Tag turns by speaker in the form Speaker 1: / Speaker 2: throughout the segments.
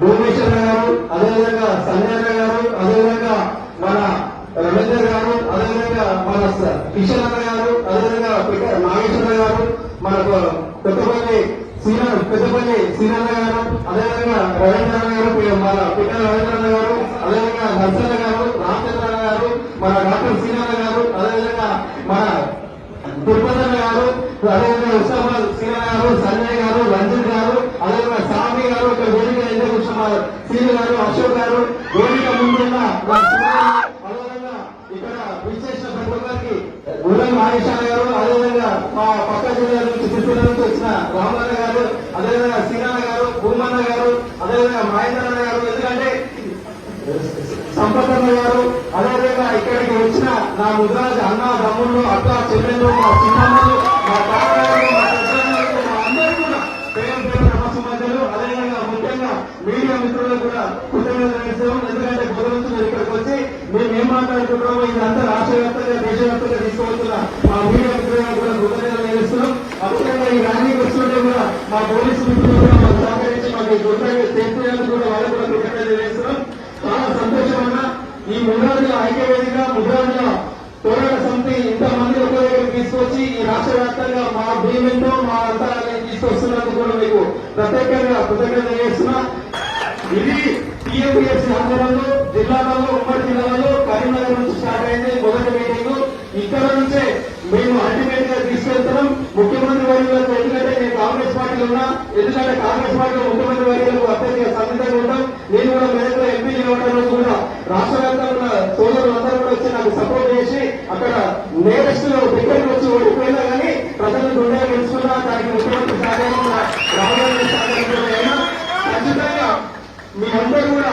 Speaker 1: భువనేశ్వర గారు అదేవిధంగా సంజయ్ గారు అదేవిధంగా మన రవీంద్ర గారు అదేవిధంగా మన కిషన్ అన్న గారు అదేవిధంగా నాగేశ్వర గారు మన పెద్దపల్లి కొత్తపల్లి పెద్దపల్లి శ్రీరామ్ గారు అదేవిధంగా రవీంద్ర గారు మన పిట్ట రవీంద్ర గారు అదేవిధంగా నర్సన్న గారు రామచంద్ర గారు మన డాక్టర్ శ్రీరామ్ గారు అదేవిధంగా మన దుర్పదన్న గారు అదేవిధంగా ఉత్సవ శ్రీరామ్ గారు సంజయ్ గారు రంజిత్ గారు అదేవిధంగా స్వామి గారు ఇక్కడ వేదిక ఎందుకు కూర్చున్నారు శ్రీను గారు అశోక్ గారు వేదిక ముందున్న ఇక్కడ విశేష ప్రతి ఉదయం నాగేశ్వర గారు అదేవిధంగా మా పక్క జిల్లా నుంచి సిరిసిల్ల నుంచి వచ్చిన రామన్న గారు అదేవిధంగా శ్రీరామ గారు భూమన్న గారు అదేవిధంగా మహేంద్రన్న గారు ఎందుకంటే సంపతన్న గారు అదేవిధంగా ఇక్కడికి వచ్చిన నా ముద్రాజు అన్న తమ్ముళ్ళు అక్క చెల్లెళ్ళు మా చిన్నమ్మలు మా తాత మా పెద్దమ్మలు మా అందరూ కూడా పేరు పేరు నమస్సుమధ్యలు అదేవిధంగా ముఖ్యంగా మీడియా మిత్రులకు కూడా కృతజ్ఞతలు ఎందుకంటే పొద్దు ఇక్కడికి వచ్చి మేము ఏం మాట్లాడుకుంటున్నామో ఇదంతా రాష్ట్ర వ్యాప్తంగా దేశవ్యాప్తంగా తీసుకువస్తున్న మా మీడియా మిత్రులకు కూడా కృతజ్ఞతలు తెలుస్తున్నాం అదేవిధంగా ఈ ర్యాలీకి వస్తుంటే కూడా మా పోలీసు మిత్రులు కూడా మాకు సహకరించి మాకు గుర్తంగా చేస్తున్నందుకు కూడా వాళ్ళకు కూడా కృతజ్ఞతలు తెలుస్తున్నాం చాలా సంతోషం అన్న. ఈ ముద్రాజుల ఐక్యవేదిక ముద్రాజుల పోరాట సమితి ఇంతమంది ఒక దగ్గర తీసుకొచ్చి ఈ రాష్ట్ర వ్యాప్తంగా మా భీమెంతో మా అంతరాన్ని తీసుకొస్తున్నందుకు కూడా మీకు ప్రత్యేకంగా కృతజ్ఞత చేస్తున్నా ఇది టీఎంపీఎస్సీ ఆందోళనలో జిల్లాలలో ఉమ్మడి జిల్లాలలో కరీంనగర్ నుంచి స్టార్ట్ అయింది మొదటి మీటింగ్. ఇక్కడ నుంచే మేము అల్టిమేట్గా తీసుకెళ్తున్నాం. ముఖ్యమంత్రి వర్యులకు ఎందుకంటే నేను కాంగ్రెస్ పార్టీలో ఉన్నా. ఎందుకంటే కాంగ్రెస్ పార్టీలో ముఖ్యమంత్రి వర్యులకు అత్యంత సన్నిధంగా ఉంటాం నేను కూడా మెదక్లో ఎంపీ నిలవడంలో కూడా రాష్ట్ర వ్యాప్తంగా ఉన్న సోదరులందరూ కూడా వచ్చి నాకు సపోర్ట్ చేసి అక్కడ నేరెస్ట్లో దగ్గరికి వచ్చి ఓడిపోయినా కానీ ప్రజలు గుండెలు గెలుచుకున్నా దానికి ముఖ్యమంత్రి సహాయం రావాలని సహకరించడం ఖచ్చితంగా మీ అందరూ కూడా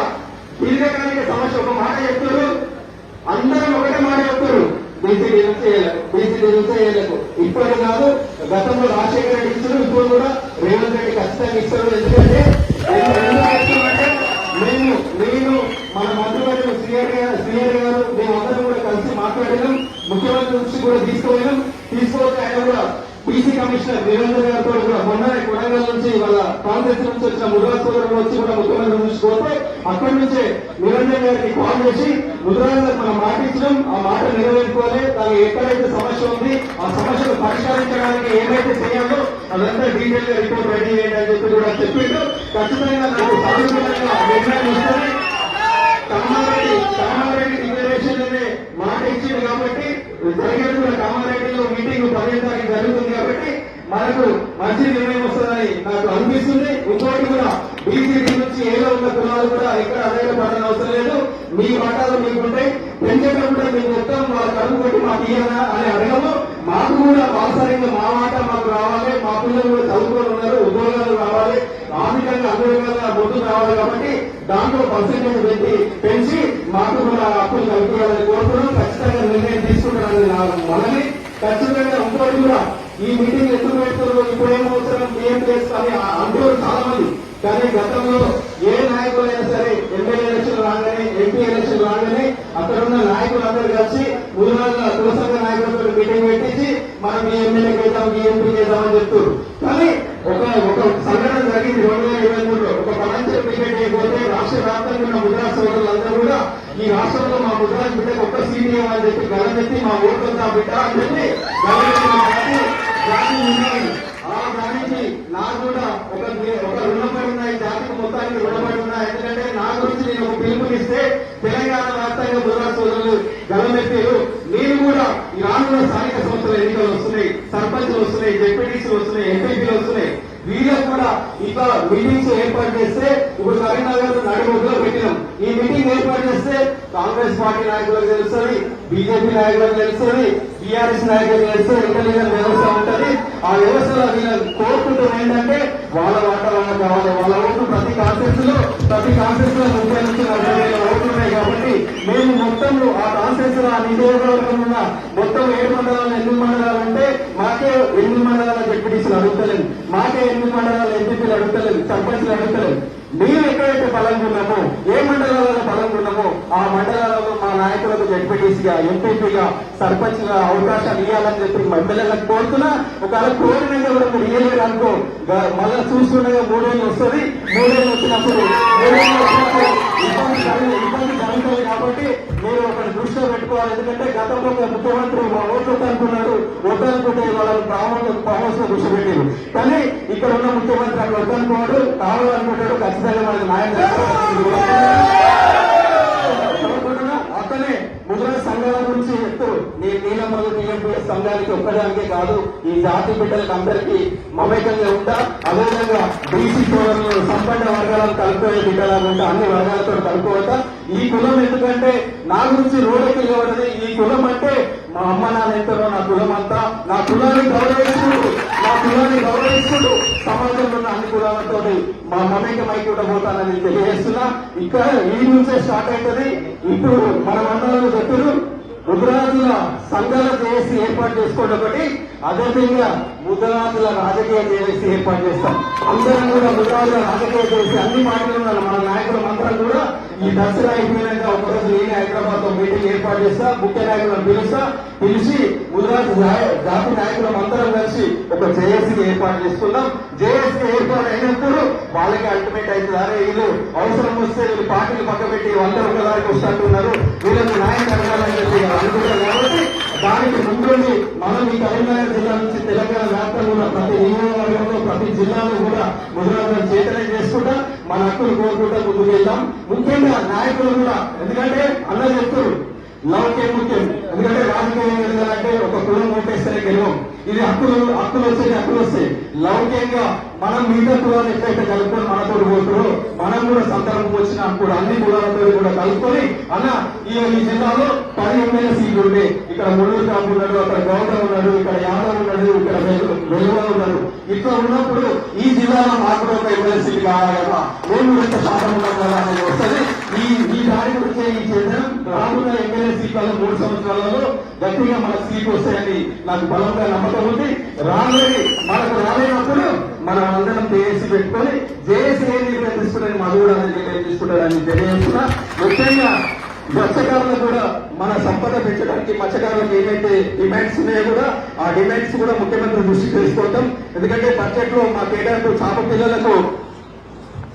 Speaker 1: దీర్ఘకాలిక సమస్య ఒక మాట చెప్తారు అందరం ఒకటే మాట చెప్తారు బీసీ నిరుసేయలకు బీసీ నిరుసేయలకు ఇప్పుడు కాదు గతంలో రాజశేఖర రెడ్డి ఇచ్చారు ఇప్పుడు కూడా రేవంత్ రెడ్డి ఖచ్చితంగా ఇస్తారు. ఎందుకంటే నేను నేను మన మంత్రివర్యులు శ్రీహరి గారు శ్రీహరి గారు మేమందరం కూడా కలిసి మాట్లాడినాం ముఖ్యమంత్రి నుంచి కూడా తీసుకుపోయినాం కూడా కమిషనర్ వీరేంద్ర గారితో కూడా మొన్న కొడంగల్ నుంచి వాళ్ళ కాంగ్రెస్ నుంచి వచ్చిన ముద్రా సోదరులు వచ్చి కూడా ముఖ్యమంత్రి నుంచి పోతే అక్కడి నుంచే నిరంజన్ గారికి కాల్ చేసి ముద్రాలకు మనం మాట ఇచ్చినాం ఆ మాట నెరవేర్చుకోవాలి. దానికి ఎక్కడైతే సమస్య ఉంది ఆ సమస్యను పరిష్కరించడానికి ఏమైతే చేయాలో అదంతా డీటెయిల్గా రిపోర్ట్ రెడీ చేయండి అని చెప్పి కూడా చెప్పిండు ఖచ్చితంగా నాకు సాధించడానికి నిర్ణయం వస్తుంది కామారెడ్డి కామారెడ్డి డిక్లరేషన్ అనే మాట ఇచ్చింది కాబట్టి జరిగేది కూడా కామారెడ్డిలో మీటింగ్ పదిహేను తారీఖు జరుగుతుంది కాబట్టి మనకు మంచి నిర్ణయం వస్తుందని నాకు అనిపిస్తుంది. ఇంకోటి కూడా బీసీడీ నుంచి ఏదో ఉన్న కులాలు కూడా ఎక్కడ అదే పడని అవసరం లేదు. మీ వాటాలు మీకుంటాయి. కూడా మీకు మొత్తం వాళ్ళ కడుపు మాకు ఇయ్యాలా అని అడగము. మాకు కూడా అవసరంగా మా మాట మాకు రావాలి. మా పిల్లలు కూడా చదువుకొని ఉన్నారు ఉద్యోగాలు రావాలి. ఆర్థికంగా అన్ని విధాలుగా ముందుకు రావాలి కాబట్టి దాంట్లో పర్సెంటేజ్ పెట్టి పెంచి మాకు కూడా అప్పులు కలుపుకోవాలని కోరుతున్నాం. ఖచ్చితంగా నిర్ణయం తీసుకుంటారని నా మనని ఖచ్చితంగా ఇంకోటి కూడా ఈ మీటింగ్ ఎందుకు పెడుతున్నారు ఇప్పుడేం అవసరం టీఎంపీఎస్ అని అంటారు చాలా మంది కానీ గతంలో ఏ నాయకులైనా సరే ఎమ్మెల్యే ఎలక్షన్ రాగానే ఎంపీ ఎలక్షన్ రాగానే అక్కడ ఉన్న నాయకులందరూ కలిసి మూడు రోజుల కులసంఘ నాయకులతో మీటింగ్ పెట్టించి మనం ఈ ఎమ్మెల్యే చేద్దాం ఈ ఎంపీ చేద్దామని చెప్తారు కానీ ఒక ఒక సంఘటన జరిగింది రెండు వేల ఇరవై మూడులో. ఒక ఫైనాన్షియల్ క్రికెట్ అయిపోతే రాష్ట్ర వ్యాప్తంగా ఉన్న ముద్రా సోదరులందరూ కూడా ఈ రాష్ట్రంలో మా ముద్రా బిడ్డకు ఒక్క సీట్ ఇవ్వాలని చెప్పి గలమెత్తి మా ఓటు బిడ్డ అని చెప్పి నాకు కూడా ఒక ఒక రుణపడి ఉన్నాయి జాతికి మొత్తానికి రుణపడి ఉన్నాయి ఎందుకంటే నా గురించి నేను ఒక పిలుపునిస్తే తెలంగాణ వ్యాప్తంగా ముద్రా సోదరులు గలమెత్తారు నేను కూడా ఈ రానున్న స్థానిక సంస్థల ఎన్నికలు వస్తున్నాయి సర్పంచ్లు వస్తున్నాయి డిప్యూటీసీలు వస్తున్నాయి ఎంపీపీలు వస్తున్నాయి వీళ్ళకు కూడా ఇట్లా మీటింగ్స్ ఏర్పాటు చేస్తే ఇప్పుడు కరీంనగర్ నడిముగ్గులో పెట్టినాం ఈ మీటింగ్ ఏర్పాటు చేస్తే కాంగ్రెస్ పార్టీ నాయకులకు తెలుస్తుంది బీజేపీ నాయకులకు తెలుస్తుంది టీఆర్ఎస్ నాయకులకు తెలుస్తుంది ఇంటెలిజెన్స్ వ్యవస్థ ఉంటుంది. ఆ వ్యవస్థలో వీళ్ళు కోరుకుంటుంది ఏంటంటే వాళ్ళ వాట కావాలి. వాళ్ళ ఓట్లు ప్రతి కాన్ఫరెన్స్లో ప్రతి కాన్ఫరెన్స్లో ముప్పై నుంచి నలభై వేల ఓట్లు ఉన్నాయి కాబట్టి మేము మొత్తంలో ఆ కాన్ఫరెన్స్లో ఆ నియోజకవర్గం ఉన్న మొత్తం ఏడు మండలాలు ఎన్ని మండలాలు అంటే మాకే ఎన్ని మండలాల డిప్యూటీసులు అడుగుతలేదు మాకే ఎన్ని మండలాలు ఎంపీపీలు అడుగుతలేదు సర్పంచ్లు అడుగుతలేదు మేము ఎక్కడైతే బలంగా ఉన్నామో ఏ మండలాలలో బలంగా ఉన్నామో ఆ మండలాలలో మా నాయకులకు జడ్పీటీసీగా ఎంపీపీగా సర్పంచ్గా అవకాశాలు ఇవ్వాలని చెప్పి మా ఎమ్మెల్యేలకు కోరుతున్నా. ఒకవేళ కోరినంగా కూడా మీరు ఇవ్వలేదు అనుకో మళ్ళీ చూస్తుండగా మూడేళ్ళు వస్తుంది. మూడేళ్ళు వచ్చినప్పుడు మూడేళ్ళు వచ్చినప్పుడు ఇబ్బంది ఇబ్బంది కలుగుతుంది కాబట్టి మీరు ఒకటి దృష్టిలో పెట్టుకోవాలి. ఎందుకంటే గతంలో ముఖ్యమంత్రి మా ఓట్లు అనుకున్నాడు. వద్దనుకుంటే వాళ్ళని బ్రాహ్మణులు లో దృష్టి పెట్టారు కానీ ఇక్కడ ఉన్న ముఖ్యమంత్రి అక్కడ వద్దనుకోడు కావాలనుకుంటాడు ఖచ్చితంగా మనకి న్యాయం అతనే ముద్ర సంఘాల గురించి చెప్తూ నేను నీలమ్మలు నీలంపేట సంఘానికి ఒక్కదానికే కాదు ఈ జాతి బిడ్డలకు అందరికీ మమేకంగా ఉంటా అదేవిధంగా బీసీ సోదరులు సంపన్న వర్గాలను కలుపుకునే బిడ్డలాగా ఉంటా అన్ని వర్గాలతో కలుపుకోవట ఈ కులం ఎందుకంటే నా గురించి రోడ్డుకి ఇవ్వడది ఈ కులం అంటే మా అమ్మ నాన్న ఎంతనో నా కులం అంతా నా కులాన్ని గౌరవిస్తుడు నా కులాన్ని గౌరవిస్తుడు సమాజంలో ఉన్న అన్ని కులాలతో మా మమేకమైకి ఉండబోతానని తెలియజేస్తున్నా. ఇక్కడ ఈ నుంచే స్టార్ట్ అవుతుంది. ఇప్పుడు మన మండలంలో చెప్పారు ముద్రాజుల సంఘాల చేసి ఏర్పాటు చేసుకోండి ఒకటి అదేవిధంగా ముద్రాజుల రాజకీయ చేసి ఏర్పాటు చేస్తాం. అందరం కూడా ముద్రాజుల రాజకీయ చేసి అన్ని పార్టీలు ఉన్న మన నాయకులు మంత్రం కూడా ఈ దసరా అయిపోయినాక ఒకరోజు నేను హైదరాబాద్లో మీటింగ్ ఏర్పాటు చేస్తా ముఖ్య నాయకులను పిలుస్తా. పిలిచి గుజరాత్ జా- జాతి నాయకులం అందరం కలిసి ఒక జేఏసీ ఏర్పాటు చేసుకుందాం. జేఏసీ ఏర్పాటు అయినప్పుడు వాళ్ళకి అల్టిమేట్ అవుతుంది అరే వీళ్ళు అవసరం వస్తే వీళ్ళు పార్టీలు పక్క పెట్టి అందరూ ఒకదానికి వస్తున్నారు వీళ్ళకి న్యాయం జరగాలని చెప్పి అనుకుంటారు కాబట్టి దానికి ముందుండి మనం ఈ కరీంనగర్ జిల్లా నుంచి తెలంగాణ వ్యాప్తంగా ఉన్న ప్రతి నియోజకవర్గంలో ప్రతి జిల్లాలో కూడా ముద్రాజులను చేతనే చేసుకుంటా. మన హక్కులు కోరుకుంటా ముందుకు వెళ్దాం. ముఖ్యంగా నాయకులు కూడా ఎందుకంటే అన్న చెప్తారు లౌకే ముఖ్యం ఎందుకంటే రాజకీయం ఎదగాలంటే ఒక కులం ఓటేస్తేనే గెలవం. ఇది హక్కులు హక్కులు వచ్చేది హక్కులు వస్తాయి. లౌకికంగా మనం మిగతా కులాలు ఎట్లయితే కలుపుకొని మనతో పోతారో మనం కూడా సందర్భం కూడా అన్ని కులాలతో కూడా కలుపుకొని అన్న ఈ జిల్లాలో పది ఎమ్మెల్యే సీట్లు ఉండే ఇక్కడ ముళ్ళూరు కాపు ఉన్నాడు అక్కడ గౌతమ్ ఉన్నాడు ఇక్కడ యాదవ్ ఉన్నాడు ఇక్కడ వెలువ ఉన్నాడు. ఇట్లా ఉన్నప్పుడు ఈ జిల్లాలో మాకు ఒక ఎమ్మెల్యే సీట్ కావాలి కదా. మేము ఎంత శాతం ఉన్నాం కదా అనేది వస్తుంది ఈ ఈ దారి వచ్చే ఈ చేద్దాం రానున్న ఎమ్మెల్యే సీట్లలో మూడు సంవత్సరాలలో గట్టిగా మన సీట్ వస్తాయని నాకు బలంగా నమ్మకం ఉంది. రాలేని మనకు రాలేనప్పుడు మనం అందరం జేఏసీ పెట్టుకొని జేఏసీ ఏ నిర్ణయం తీసుకుని మధు కూడా నిర్ణయం తీసుకుంటారని తెలియజేస్తున్నా. ముఖ్యంగా మత్స్యకారులు కూడా మన సంపద పెంచడానికి మత్స్యకారులకు ఏమైతే డిమాండ్స్ ఉన్నాయో కూడా ఆ డిమాండ్స్ కూడా ముఖ్యమంత్రి దృష్టి తెలుసుకోవటం ఎందుకంటే బడ్జెట్లో మా కేటాయింపు చాప పిల్లలకు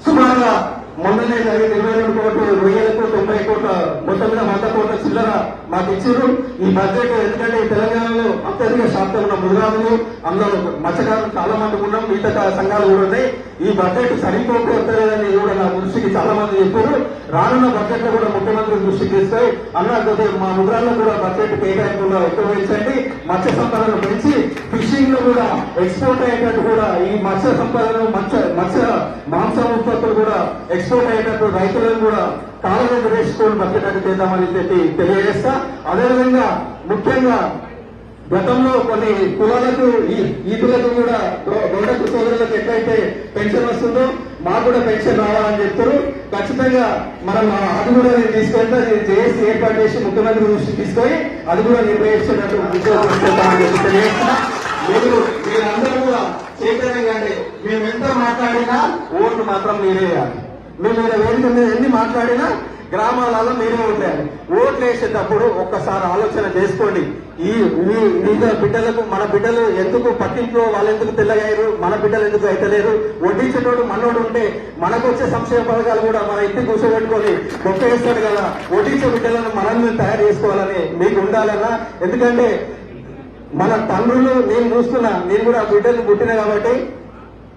Speaker 1: సుమారుగా మొన్ననే జరిగిన ఇరవై రెండు కోట్లు రొయ్యలకు తొంభై కోట్ల మొత్తం మీద వంద కోట్ల చిల్లర మాకు ఇచ్చారు ఈ బడ్జెట్ ఎందుకంటే తెలంగాణలో అత్యధిక శాతం ఉన్న ముదిరాజులు అందులో మత్స్యకారులు చాలా మంది ఉన్నాం మిగతా సంఘాలు కూడా ఉన్నాయి. ఈ బడ్జెట్ సరిపోకపోతలేదని కూడా నా దృష్టికి చాలా మంది చెప్పారు. రానున్న బడ్జెట్లో కూడా ముఖ్యమంత్రి దృష్టికి తీస్తాయి అన్నకపోతే మా ముద్రాల్లో కూడా బడ్జెట్ కేటాయింపులో ఎక్కువ పెంచండి మత్స్య సంపదను పెంచి ఫిషింగ్లో కూడా ఎక్స్పోర్ట్ అయ్యేటట్టు కూడా ఈ మత్స్య సంపదను మత్స్య మత్స్య ఎక్స్పోర్ట్ అయినప్పుడు రైతులను కూడా కాలంలో ప్రవేశించుకొని బతికేటట్టు చేద్దామని చెప్పి తెలియజేస్తా. అదేవిధంగా ముఖ్యంగా గతంలో కొన్ని కులాలకు ఈ- ఈదులకు కూడా గౌ- గౌడకు సోదరులకు ఎట్లయితే పెన్షన్ వస్తుందో మాకు కూడా పెన్షన్ రావాలని చెప్తారు. ఖచ్చితంగా మనం అది కూడా తీసుకెళ్తే. చేసి ఏర్పాటు చేసి ముఖ్యమంత్రి దృష్టి తీసుకొని అది కూడా నిర్వహించేటట్టు ఉద్యోగం తెలియజేస్తున్నా మీరు మీరందరూ కూడా చైతన్యంగా కానీ మేము ఎంత మాట్లాడినా ఓట్లు మాత్రం మీరేయాలి మేము ఇక్కడ వేదిక మీద ఎన్ని మాట్లాడినా గ్రామాలలో మీరే ఉంటారు ఓట్లు వేసేటప్పుడు ఒక్కసారి ఆలోచన చేసుకోండి. ఈ మీ మీద బిడ్డలకు మన బిడ్డలు ఎందుకు పట్టింట్లో వాళ్ళు ఎందుకు తెల్లగారు మన బిడ్డలు ఎందుకు అయితలేరు? వడ్డించేటోడు మనోడు ఉంటే మనకు వచ్చే సంక్షేమ పథకాలు కూడా మన ఇంటి కూర్చోబెట్టుకొని వేస్తాడు కదా. వడ్డించే బిడ్డలను మనం తయారు చేసుకోవాలని మీకు ఉండాలన్నా. ఎందుకంటే మన తండ్రులు నేను చూస్తున్నా నేను కూడా బిడ్డలు పుట్టిన కాబట్టి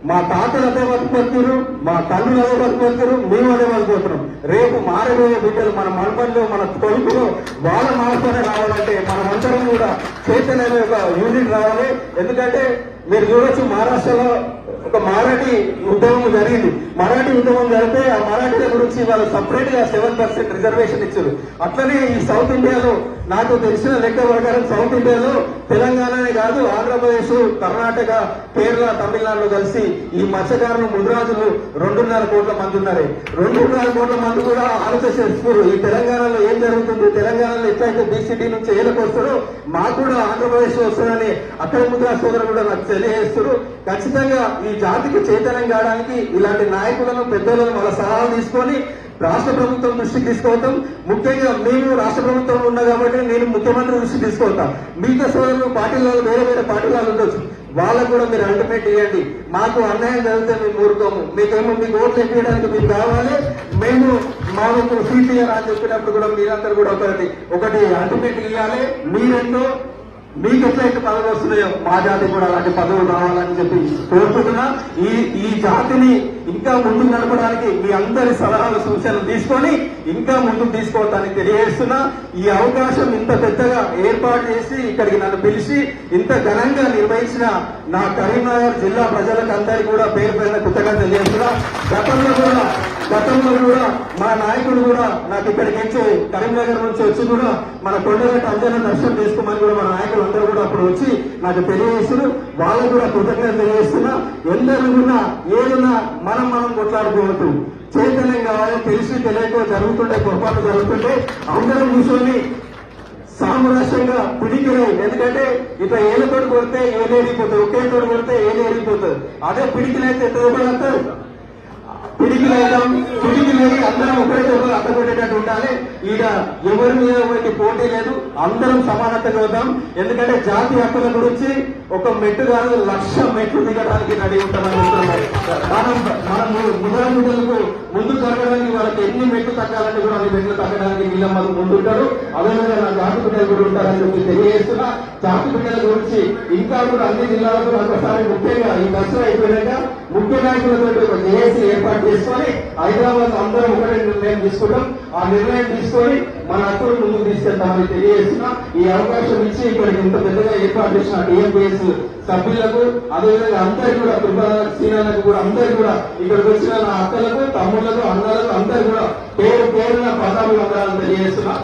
Speaker 1: మా తాతలు అదే బతుకొచ్చారు మా తండ్రులు అదే బతుకొచ్చారు మేము అదే బతుకుతున్నాం రేపు మారబోయే బిడ్డలు మన మనపల్లో మన తొలుపులో వాళ్ళ మాటతోనే రావాలంటే మనమందరం కూడా చైతన్య యొక్క ఒక యూనిట్ రావాలి. ఎందుకంటే మీరు చూడొచ్చు మహారాష్ట్రలో
Speaker 2: ఒక మరాఠీ ఉద్యమం జరిగింది. మరాఠీ ఉద్యమం జరిగితే ఆ మరాఠీల గురించి వాళ్ళు సపరేట్గా సెవెన్ పర్సెంట్ రిజర్వేషన్ ఇచ్చారు. అట్లనే ఈ సౌత్ ఇండియాలో నాకు తెలిసిన లెక్క ప్రకారం సౌత్ ఇండియాలో తెలంగాణనే కాదు ఆంధ్రప్రదేశ్ కర్ణాటక కేరళ తమిళనాడులో కలిసి ఈ మత్స్యకారులు ముద్రాజులు రెండున్నర కోట్ల మంది ఉన్నారు. రెండున్నర కోట్ల మంది కూడా ఆలోచన ఈ తెలంగాణలో ఏం జరుగుతుంది? తెలంగాణలో ఎట్లయితే బీసీడీ నుంచి ఏలకు వస్తారో మాకు కూడా ఆంధ్రప్రదేశ్ వస్తుందని అక్కడ ముద్రా సోదరులు కూడా నచ్చారు తెలియజేస్తారు ఖచ్చితంగా ఈ జాతికి చైతన్యం కావడానికి ఇలాంటి నాయకులను పెద్దలను వాళ్ళ సలహాలు తీసుకొని రాష్ట్ర ప్రభుత్వం దృష్టికి తీసుకుపోతాం. ముఖ్యంగా మేము రాష్ట్ర ప్రభుత్వం ఉన్నా కాబట్టి నేను ముఖ్యమంత్రి దృష్టికి తీసుకుపోతాం. మిగతా సోదరులు పార్టీలలో వేరే వేరే పార్టీలలో ఉండొచ్చు. వాళ్ళకు కూడా మీరు అల్టిమేట్ ఇవ్వండి. మాకు అన్యాయం జరిగితే మేము ఊరుకోము. మీకేమో మీకు ఓట్లు ఎక్కియడానికి మీకు కావాలి. మేము మాకు సీట్ ఇయ్యాలి అని చెప్పినప్పుడు కూడా మీరందరూ కూడా ఒకటి ఒకటి అల్టిమేట్ ఇవ్వాలి. మీరెంతో మీకు ఎట్లా ఎట్లా పదవులు వస్తున్నాయో మా జాతి కూడా అలాంటి పదవులు రావాలని చెప్పి కోరుకుంటున్నా. ఈ ఈ జాతిని ఇంకా ముందుకు నడపడానికి మీ అందరి సలహాలు సూచనలు తీసుకొని ఇంకా ముందుకు తీసుకోవడానికి తెలియజేస్తున్నా. ఈ అవకాశం ఇంత పెద్దగా ఏర్పాటు చేసి ఇక్కడికి నన్ను పిలిచి ఇంత ఘనంగా నిర్వహించిన నా కరీంనగర్ జిల్లా ప్రజలకు అందరికీ కూడా పేరు పేరున కృతజ్ఞత తెలియజేస్తున్నా. గతంలో కూడా గతంలో కూడా మా నాయకుడు కూడా నాకు ఇక్కడికి వచ్చి కరీంనగర్ నుంచి వచ్చి కూడా మన కొండగట్ట అంజన దర్శనం చేసుకోమని కూడా మన నాయకులు అందరూ కూడా అప్పుడు వచ్చి నాకు తెలియజేస్తున్నారు. వాళ్ళకు కూడా కృతజ్ఞత తెలియజేస్తున్నా. ఎందరు ఉన్నా ఏదైనా మనం మనం కొట్లాడుకోవద్దు. చైతన్యం కావాలి తెలిసి తెలియక జరుగుతుంటే పొరపాటు జరుగుతుంటే అందరం కూర్చొని సామరాస్యంగా పిడికిలే ఎందుకంటే ఇట్లా ఏళ్ళతోటి కొడితే ఏలేరిపోతుంది ఒకే తోడు కొడితే ఏలేరిపోతుంది అదే పిడికిలైతే ఎక్కడ పిడికిలేద్దాం పిడికిలేది అందరం ఒకరితో ఒకరు అడ్డపడేటట్టు ఉండాలి. ఈడ ఎవరి మీద ఒకటి పోటీ లేదు అందరం సమానతగా వద్దాం ఎందుకంటే జాతి హక్కుల గురించి ఒక మెట్టు కాదు లక్ష మెట్లు దిగడానికి రెడీ ఉంటామని మనం మనం ముద్ర ముందు తగ్గడానికి వాళ్ళకి ఎన్ని మెట్లు తగ్గాలని కూడా అన్ని మెట్లు తగ్గడానికి వీళ్ళ మనకు ముందుంటారు. అదేవిధంగా నా జాతి బిడ్డలు కూడా ఉంటారని చెప్పి తెలియజేస్తున్నా. జాతి బిడ్డల గురించి ఇంకా కూడా అన్ని జిల్లాలకు ఒకసారి ముఖ్యంగా ఈ దసరా అయిపోయినాక ముఖ్య నాయకులతో ఒక జేఏసీ ఏర్పాటు తీసుకొని హైదరాబాద్ అందరం ఒకటే నిర్ణయం తీసుకుంటాం ఆ నిర్ణయం తీసుకొని మన హక్కులు ముందుకు తీసుకెళ్తామని తెలియజేసిన ఈ అవకాశం ఇచ్చి ఇక్కడికి ఇంత పెద్దగా ఏర్పాటు చేసిన టీఎంపీఎస్ సభ్యులకు అదేవిధంగా అందరికి కూడా కృపా శ్రీనాథకు కూడా అందరికి కూడా ఇక్కడికి వచ్చిన నా అక్కలకు తమ్ముళ్ళకు అన్నలకు అందరికీ కూడా పేరు పేరున పదాలు వందనాలు తెలియజేస్తున్నా